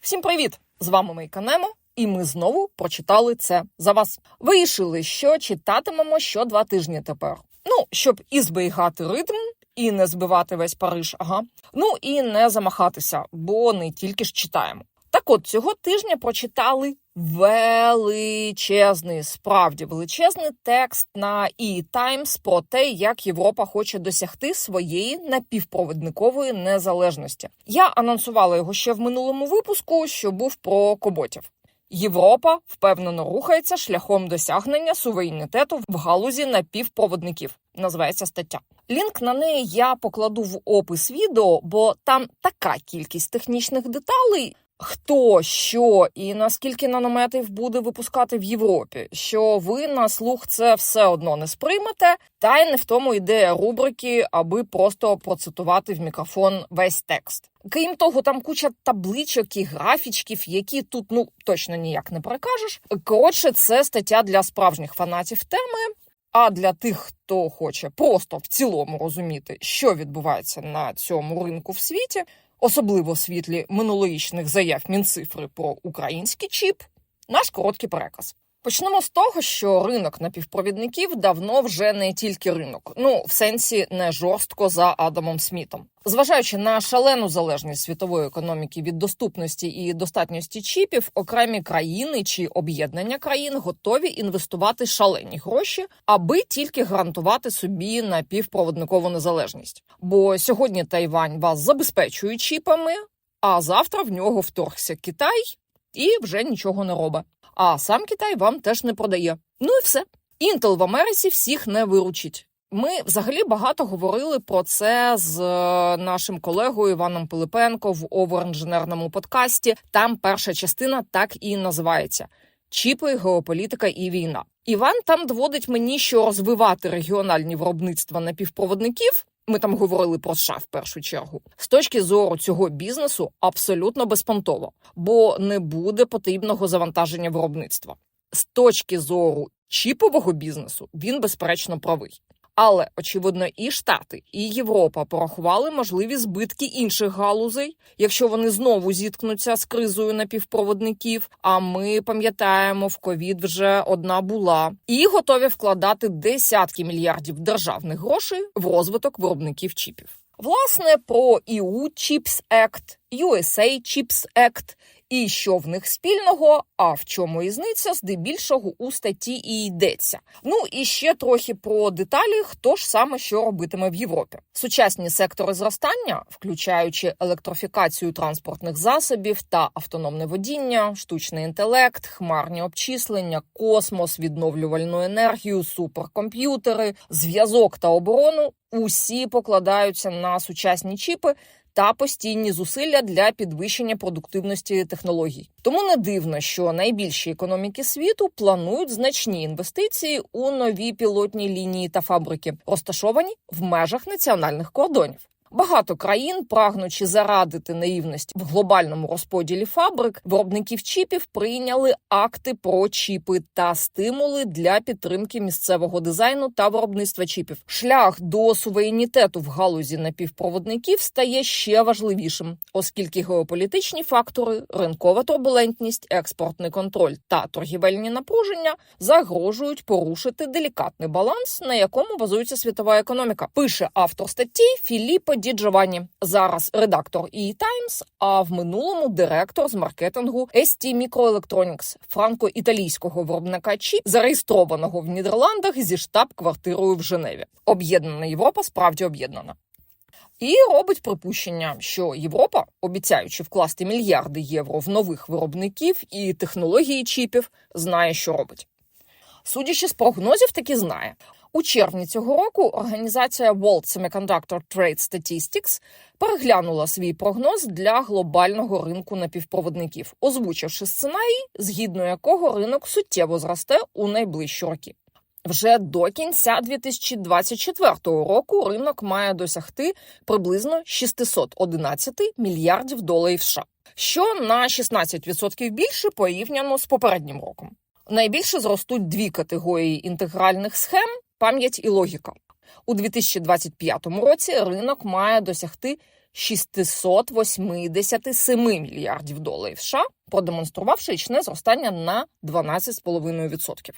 Всім привіт! З вами Мейканемо, і ми знову прочитали це за вас. Вирішили, що читатимемо що два тижні тепер. Ну, щоб і зберігати ритм, і не збивати весь Париж, ага. Ну і не замахатися, бо не тільки ж читаємо. Так от цього тижня прочитали величезний, справді величезний текст на e Times про те, як Європа хоче досягти своєї напівпровідникової незалежності. Я анонсувала його ще в минулому випуску, що був про коботів. Європа впевнено рухається шляхом досягнення суверенітету в галузі напівпроводників. Називається стаття. Лінк на неї я покладу в опис відео, бо там така кількість технічних деталей. Хто що і наскільки нанометрів буде випускати в Європі, що ви на слух це все одно не сприймете, та й не в тому ідея рубрики, аби просто процитувати в мікрофон весь текст. Крім того, там куча табличок і графічків, які тут ну точно ніяк не перекажеш. Коротше, це стаття для справжніх фанатів теми. А для тих, хто хоче просто в цілому розуміти, що відбувається на цьому ринку в світі, особливо світлі минулорічних заяв Мінцифри про український чіп, наш короткий переказ. Почнемо з того, що ринок напівпровідників давно вже не тільки ринок, ну в сенсі не жорстко за Адамом Смітом. Зважаючи на шалену залежність світової економіки від доступності і достатності чіпів, окремі країни чи об'єднання країн готові інвестувати шалені гроші, аби тільки гарантувати собі напівпроводникову незалежність. Бо сьогодні Тайвань вас забезпечує чіпами, а завтра в нього вторгся Китай і вже нічого не робить. А сам Китай вам теж не продає. Ну і все. Інтел в Америці всіх не виручить. Ми взагалі багато говорили про це з е, нашим колегою Іваном Пилипенко в оверінженерному подкасті. Там перша частина так і називається Чіпи, геополітика і війна. Іван там доводить мені, що розвивати регіональні виробництва напівпроводників. Ми там говорили про США в першу чергу. З точки зору цього бізнесу абсолютно безпонтово, бо не буде потрібного завантаження виробництва. З точки зору чіпового бізнесу він безперечно правий. Але очевидно, і Штати, і Європа порахували можливі збитки інших галузей, якщо вони знову зіткнуться з кризою напівпроводників. А ми пам'ятаємо, в ковід вже одна була, і готові вкладати десятки мільярдів державних грошей в розвиток виробників чіпів. Власне, про EU Chips Act, USA Chips Act і що в них спільного, а в чому різниця, здебільшого у статті і йдеться. Ну і ще трохи про деталі, хто ж саме що робитиме в Європі. Сучасні сектори зростання, включаючи електрофікацію транспортних засобів та автономне водіння, штучний інтелект, хмарні обчислення, космос, відновлювальну енергію, суперкомп'ютери, зв'язок та оборону. Усі покладаються на сучасні чіпи та постійні зусилля для підвищення продуктивності технологій. Тому не дивно, що найбільші економіки світу планують значні інвестиції у нові пілотні лінії та фабрики, розташовані в межах національних кордонів. Багато країн, прагнучи зарадити наївність в глобальному розподілі фабрик, виробників чіпів прийняли акти про чіпи та стимули для підтримки місцевого дизайну та виробництва чіпів. Шлях до суверенітету в галузі напівпроводників стає ще важливішим, оскільки геополітичні фактори, ринкова турбулентність, експортний контроль та торгівельні напруження загрожують порушити делікатний баланс, на якому базується світова економіка. Пише автор статті Філіппо Ді Джованні. Зараз редактор e Times, а в минулому директор з маркетингу ST Microelectronics, франко-італійського виробника чіп, зареєстрованого в Нідерландах зі штаб-квартирою в Женеві. Об'єднана Європа справді об'єднана. І робить припущення, що Європа, обіцяючи вкласти мільярди євро в нових виробників і технології чіпів, знає, що робить. Судячи з прогнозів, таки знає. У червні цього року організація World Semiconductor Trade Statistics переглянула свій прогноз для глобального ринку напівпроводників, озвучивши сценарій, згідно якого ринок суттєво зросте у найближчі роки. Вже до кінця 2024 року ринок має досягти приблизно 611 мільярдів доларів США, що на 16% більше порівняно з попереднім роком. Найбільше зростуть дві категорії інтегральних схем пам'ять і логіка. У 2025 році ринок має досягти 687 мільярдів доларів США, продемонструвавши річне зростання на 12,5%.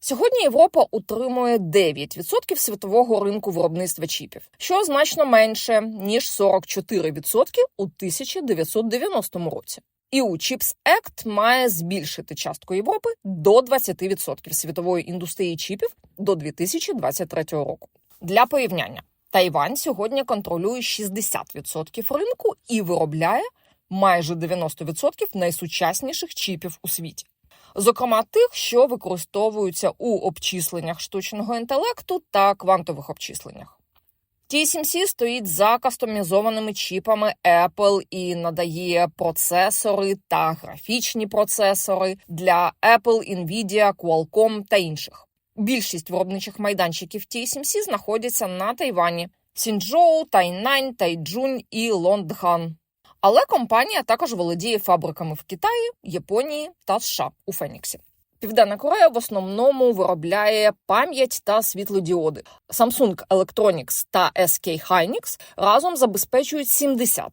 Сьогодні Європа утримує 9% світового ринку виробництва чіпів, що значно менше ніж 44% у 1990 році. EU Chips Act має збільшити частку Європи до 20% світової індустрії чіпів до 2023 року. Для порівняння Тайвань сьогодні контролює 60% ринку і виробляє майже 90% найсучасніших чіпів у світі. Зокрема, тих, що використовуються у обчисленнях штучного інтелекту та квантових обчисленнях. TSMC стоїть за кастомізованими чіпами Apple і надає процесори та графічні процесори для Apple, Nvidia, Qualcomm та інших. Більшість виробничих майданчиків TSMC знаходяться на Тайвані: Сінчжоу, Тайнань, Тайджунь і Лондхан. Але компанія також володіє фабриками в Китаї, Японії та США у Феніксі. Південна Корея в основному виробляє пам'ять та світлодіоди. Samsung Electronics та SK Hynix разом забезпечують 70%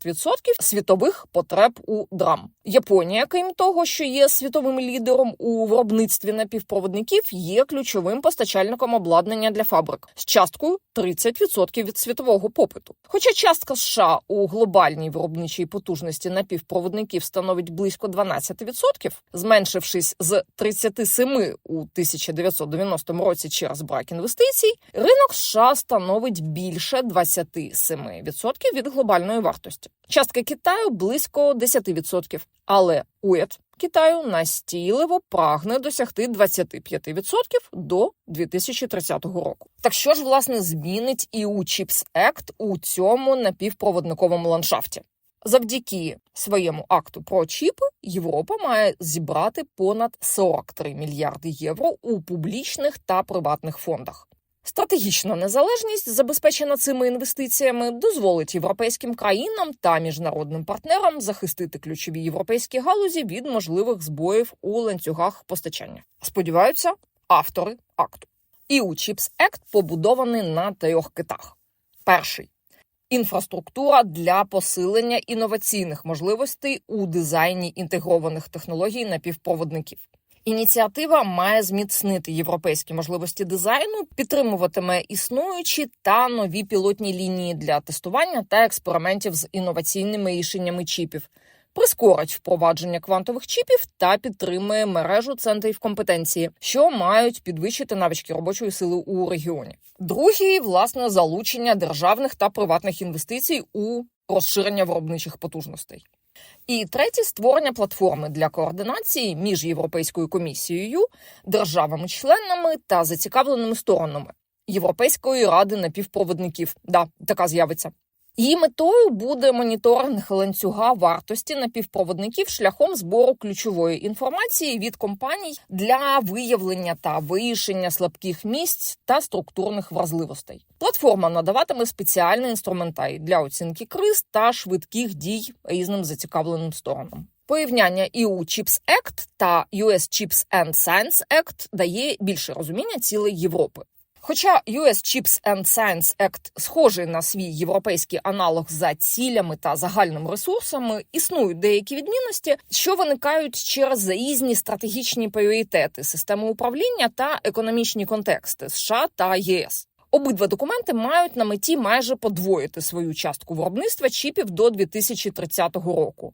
світових потреб у драм. Японія, крім того, що є світовим лідером у виробництві напівпроводників, є ключовим постачальником обладнання для фабрик з часткою 30% від світового попиту. Хоча частка США у глобальній виробничій потужності напівпроводників становить близько 12%, зменшившись з 37 у 1990 році через брак інвестицій, ринок США становить більше 27% від глобальної вартості. Частка Китаю близько 10%, але уряд Китаю настійливо прагне досягти 25% до 2030 року. Так що ж власне змінить EU Chips Act у цьому напівпроводниковому ландшафті? Завдяки своєму акту про чіпи Європа має зібрати понад 43 мільярди євро у публічних та приватних фондах. Стратегічна незалежність, забезпечена цими інвестиціями, дозволить європейським країнам та міжнародним партнерам захистити ключові європейські галузі від можливих збоїв у ланцюгах постачання. Сподіваються, автори акту. EU Chips Act побудований на трьох китах. Перший інфраструктура для посилення інноваційних можливостей у дизайні інтегрованих технологій напівпроводників. Ініціатива має зміцнити європейські можливості дизайну, підтримуватиме існуючі та нові пілотні лінії для тестування та експериментів з інноваційними рішеннями чіпів, прискорить впровадження квантових чіпів та підтримує мережу центрів компетенції, що мають підвищити навички робочої сили у регіоні. Другий власне залучення державних та приватних інвестицій у розширення виробничих потужностей. І третє створення платформи для координації між Європейською комісією, державами-членами та зацікавленими сторонами Європейської ради напівпроводників. Да, така з'явиться. Її метою буде моніторинг ланцюга вартості напівпроводників шляхом збору ключової інформації від компаній для виявлення та вирішення слабких місць та структурних вразливостей. Платформа надаватиме спеціальний інструментарій для оцінки криз та швидких дій різним зацікавленим сторонам. Порівняння EU Chips Act та US Chips and Science Act дає більше розуміння цілей Європи. Хоча US Chips and Science Act схожий на свій європейський аналог за цілями та загальними ресурсами, існують деякі відмінності, що виникають через різні стратегічні пріоритети, системи управління та економічні контексти США та ЄС. Обидва документи мають на меті майже подвоїти свою частку виробництва чіпів до 2030 року: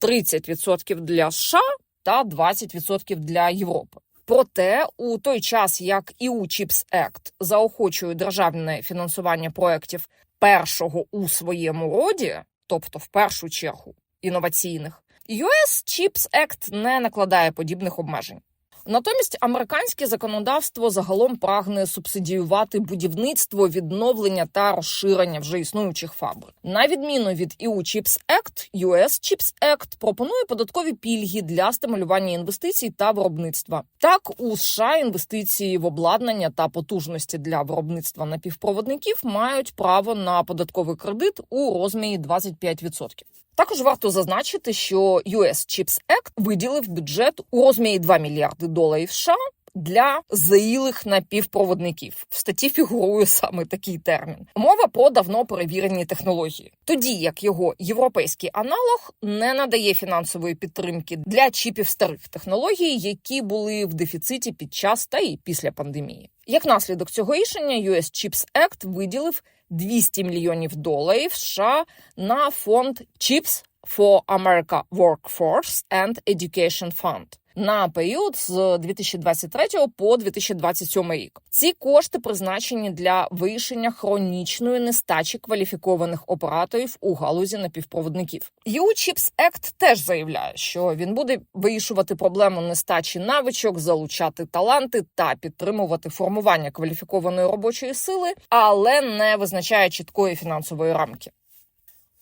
30% для США та 20% для Європи. Проте у той час, як EU Chips Act заохочує державне фінансування проєктів першого у своєму роді, тобто в першу чергу інноваційних, US Chips Act не накладає подібних обмежень. Натомість американське законодавство загалом прагне субсидіювати будівництво, відновлення та розширення вже існуючих фабрик. На відміну від EU Chips Act, US Chips Act пропонує податкові пільги для стимулювання інвестицій та виробництва. Так у США інвестиції в обладнання та потужності для виробництва напівпроводників мають право на податковий кредит у розмірі 25%. Також варто зазначити, що US Chips Act виділив бюджет у розмірі 2 мільярди доларів США для зрілих напівпроводників. В статті фігурує саме такий термін. Мова про давно перевірені технології, тоді як його європейський аналог не надає фінансової підтримки для чіпів старих технологій, які були в дефіциті під час та і після пандемії. Як наслідок цього рішення, US Chips Act виділив 200 мільйонів доларів США на фонд Chips for America Workforce and Education Fund на період з 2023 по 2027 рік. Ці кошти призначені для вирішення хронічної нестачі кваліфікованих операторів у галузі напівпроводників. EU Chips Act теж заявляє, що він буде вирішувати проблему нестачі навичок, залучати таланти та підтримувати формування кваліфікованої робочої сили, але не визначає чіткої фінансової рамки.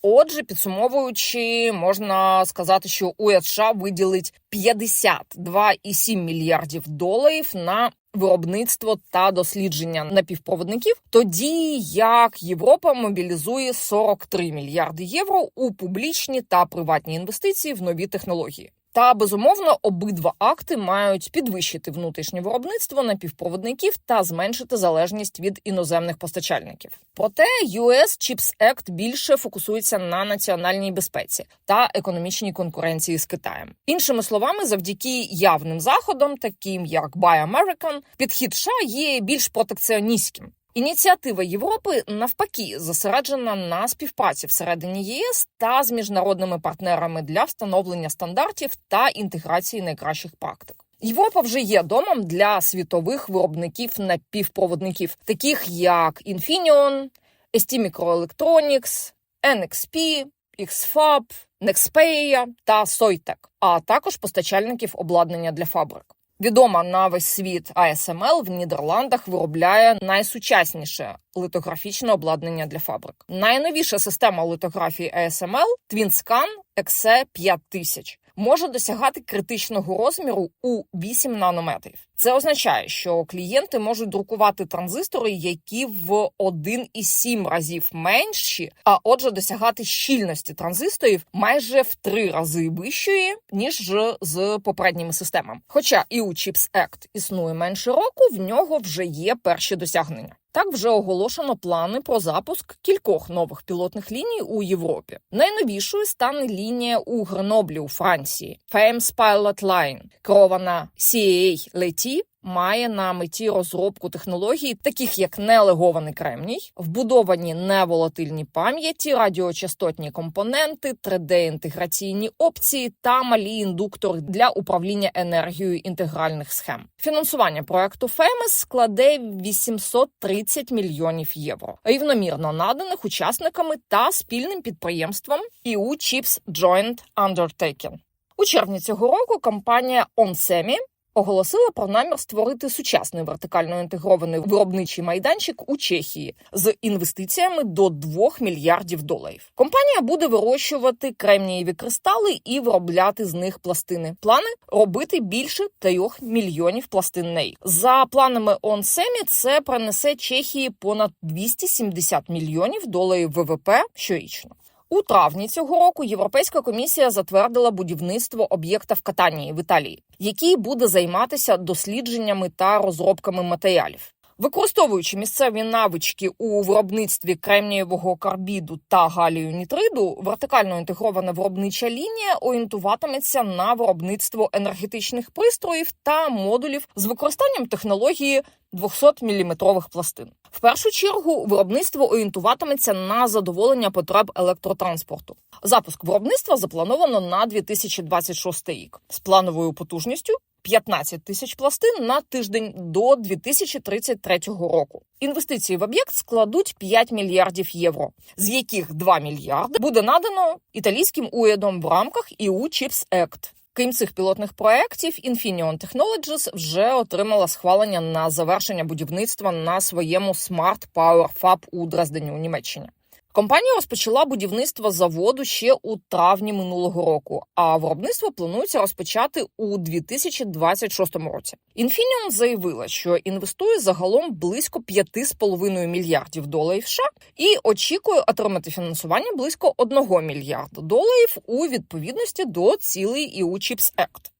Отже, підсумовуючи, можна сказати, що уряд США виділить 52,7 мільярдів доларів на виробництво та дослідження напівпроводників, тоді як Європа мобілізує 43 мільярди євро у публічні та приватні інвестиції в нові технології. Та безумовно обидва акти мають підвищити внутрішнє виробництво напівпроводників та зменшити залежність від іноземних постачальників. Проте US Chips Act більше фокусується на національній безпеці та економічній конкуренції з Китаєм. Іншими словами, завдяки явним заходам, таким як Buy American, підхід США є більш протекціоністським. Ініціатива Європи навпаки зосереджена на співпраці всередині ЄС та з міжнародними партнерами для встановлення стандартів та інтеграції найкращих практик. Європа вже є домом для світових виробників напівпроводників, таких як Infineon, ST Microelectronics, NXP, XFAB, Nexperia та Soitec, а також постачальників обладнання для фабрик. Відома на весь світ ASML в Нідерландах виробляє найсучасніше литографічне обладнання для фабрик. Найновіша система литографії ASML TwinScan XC 5000 може досягати критичного розміру у 8 нанометрів. Це означає, що клієнти можуть друкувати транзистори, які в 1,7 разів менші, а отже, досягати щільності транзисторів майже в три рази вищої ніж з попередніми системами. Хоча і у Chips Act існує менше року, в нього вже є перші досягнення. Так вже оголошено плани про запуск кількох нових пілотних ліній у Європі. Найновішою стане лінія у Греноблі у Франції Fames Pilot Line, керована CAA Leti, має на меті розробку технологій, таких як нелегований кремній, вбудовані неволатильні пам'яті, радіочастотні компоненти, 3D-інтеграційні опції та малі індуктори для управління енергією інтегральних схем. Фінансування проекту FEMES складе 830 мільйонів євро, рівномірно наданих учасниками та спільним підприємством EU Chips Joint Undertaking. У червні цього року компанія OnSemi оголосила про намір створити сучасний вертикально інтегрований виробничий майданчик у Чехії з інвестиціями до 2 мільярдів доларів. Компанія буде вирощувати кремнієві кристали і виробляти з них пластини. Плани робити більше 3 мільйонів пластин на. За планами ОНСЕМІ це принесе Чехії понад 270 мільйонів доларів ВВП щорічно. У травні цього року Європейська комісія затвердила будівництво об'єкта в Катанії в Італії, який буде займатися дослідженнями та розробками матеріалів. Використовуючи місцеві навички у виробництві кремнієвого карбіду та галію нітриду, вертикально інтегрована виробнича лінія орієнтуватиметься на виробництво енергетичних пристроїв та модулів з використанням технології 200-мм пластин. В першу чергу виробництво орієнтуватиметься на задоволення потреб електротранспорту. Запуск виробництва заплановано на 2026 рік з плановою потужністю 15 тисяч пластин на тиждень до 2033 року. Інвестиції в об'єкт складуть 5 мільярдів євро, з яких 2 мільярди буде надано італійським урядом в рамках EU Chips Act. Крім цих пілотних проєктів, Infineon Technologies вже отримала схвалення на завершення будівництва на своєму Smart Power Fab у Дрездені у Німеччині. Компанія розпочала будівництво заводу ще у травні минулого року, а виробництво планується розпочати у 2026 році. Infineon заявила, що інвестує загалом близько 5,5 мільярдів доларів США і очікує отримати фінансування близько 1 мільярда доларів у відповідності до цілей EU Chips Act.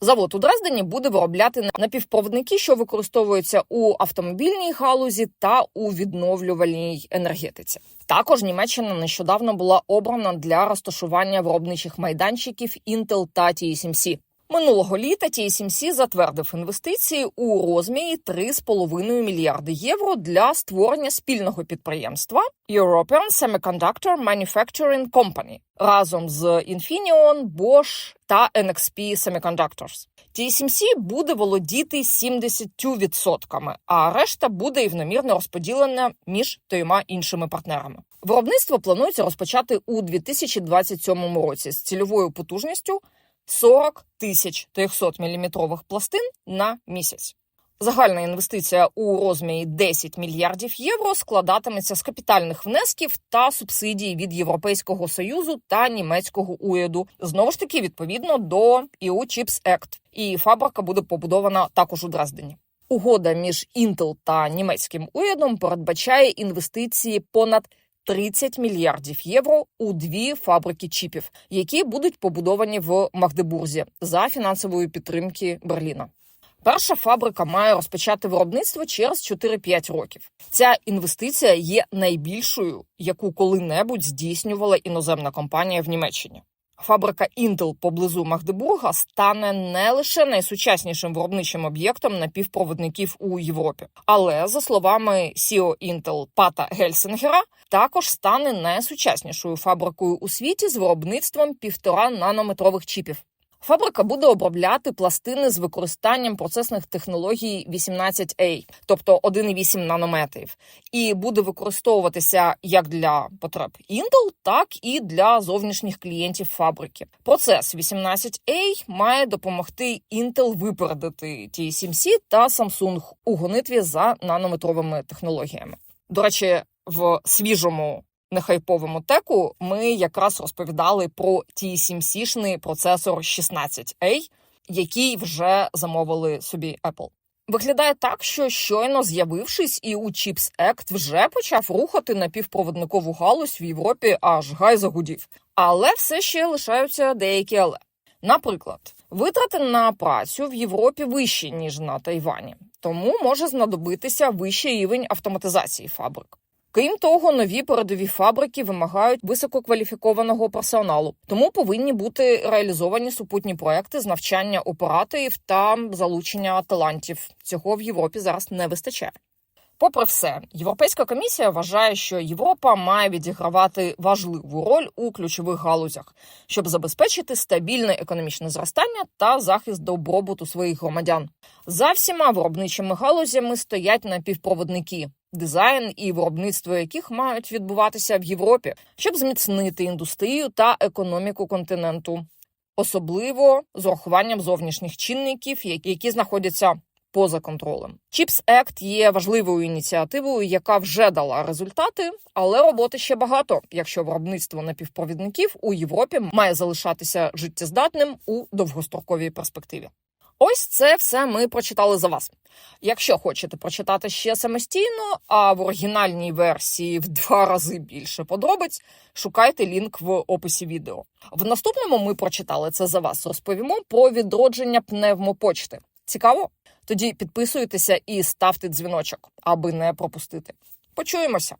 Завод у Дрездені буде виробляти напівпроводники, що використовуються у автомобільній галузі та у відновлювальній енергетиці. Також Німеччина нещодавно була обрана для розташування виробничих майданчиків Intel та TSMC. Минулого літа TSMC затвердив інвестиції у розмірі 3,5 мільярди євро для створення спільного підприємства European Semiconductor Manufacturing Company разом з Infineon, Bosch та NXP Semiconductors. TSMC буде володіти 70%, а решта буде рівномірно розподілена між трьома іншими партнерами. Виробництво планується розпочати у 2027 році з цільовою потужністю 40 тисяч 300-мм пластин на місяць. Загальна інвестиція у розмірі 10 мільярдів євро складатиметься з капітальних внесків та субсидій від Європейського союзу та німецького уряду. Знову ж таки, відповідно до EU Chips Act. І фабрика буде побудована також у Дрездені. Угода між Intel та німецьким урядом передбачає інвестиції понад 30 мільярдів євро у дві фабрики чіпів, які будуть побудовані в Магдебурзі за фінансової підтримки Берліна. Перша фабрика має розпочати виробництво через 4-5 років. Ця інвестиція є найбільшою, яку коли-небудь здійснювала іноземна компанія в Німеччині. Фабрика Intel поблизу Магдебурга стане не лише найсучаснішим виробничим об'єктом напівпроводників у Європі, але за словами CEO Intel Пата Гельсингера, також стане найсучаснішою фабрикою у світі з виробництвом півтора нанометрових чіпів. Фабрика буде обробляти пластини з використанням процесних технологій 18A, тобто 1,8 нанометрів, і буде використовуватися як для потреб Intel, так і для зовнішніх клієнтів фабрики. Процес 18A має допомогти Intel випередити TSMC та Samsung у гонитві за нанометровими технологіями. До речі, в свіжому нехайповому теку ми якраз розповідали про TSMC-шний процесор 16A, який вже замовили собі Apple. Виглядає так, що щойно з'явившись, і у Chips Act вже почав рухати напівпроводникову галузь в Європі, аж гай загудів. Але все ще лишаються деякі але. Наприклад, витрати на працю в Європі вищі ніж на Тайвані, тому може знадобитися вищий рівень автоматизації фабрик. Крім того, нові передові фабрики вимагають висококваліфікованого персоналу, тому повинні бути реалізовані супутні проекти з навчання операторів та залучення талантів. Цього в Європі зараз не вистачає. Попри все, Європейська комісія вважає, що Європа має відігравати важливу роль у ключових галузях, щоб забезпечити стабільне економічне зростання та захист добробуту своїх громадян. За всіма виробничими галузями стоять напівпроводники, дизайн і виробництво яких мають відбуватися в Європі, щоб зміцнити індустрію та економіку континенту, особливо з урахуванням зовнішніх чинників, які знаходяться поза контролем. Chips Act є важливою ініціативою, яка вже дала результати, але роботи ще багато, якщо виробництво напівпровідників у Європі має залишатися життєздатним у довгостроковій перспективі. Ось це все ми прочитали за вас. Якщо хочете прочитати ще самостійно, а в оригінальній версії в два рази більше подробиць, шукайте лінк в описі відео. В наступному ми прочитали це за вас. Розповімо про відродження пневмопочти. Цікаво? Тоді підписуйтеся і ставте дзвіночок, аби не пропустити. Почуємося.